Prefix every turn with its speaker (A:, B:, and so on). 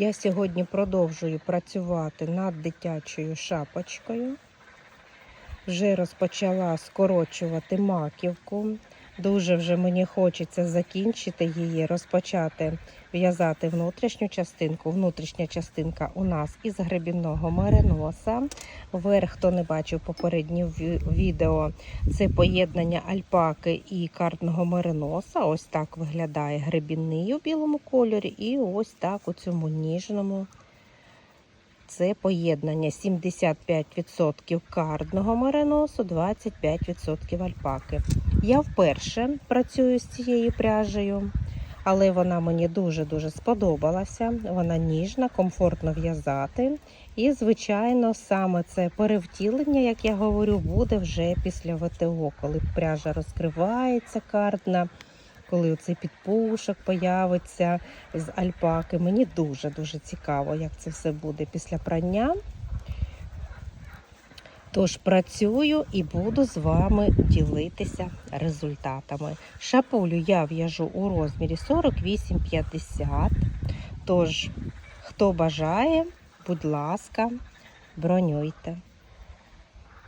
A: Я сьогодні продовжую працювати над дитячою шапочкою. Вже розпочала скорочувати маківку. Дуже вже мені хочеться закінчити її, розпочати в'язати внутрішню частинку. Внутрішня частинка у нас із гребінного мериноса. Верх, хто не бачив попереднє відео, це поєднання альпаки і картного мериноса. Ось так виглядає гребінний у білому кольорі, і ось так у цьому ніжному. Це поєднання 75% кардного мериносу, 25% альпаки. Я вперше працюю з цією пряжею, але вона мені дуже-дуже сподобалася. Вона ніжна, комфортно в'язати. І, звичайно, саме це перевтілення, як я говорю, буде вже після ВТО, коли пряжа розкривається кардна, коли оцей підпушок появиться з альпаки. Мені дуже-дуже цікаво, як це все буде після прання. Тож працюю і буду з вами ділитися результатами. Шапулю я в'яжу у розмірі 48-50. Тож, хто бажає, будь ласка, бронюйте.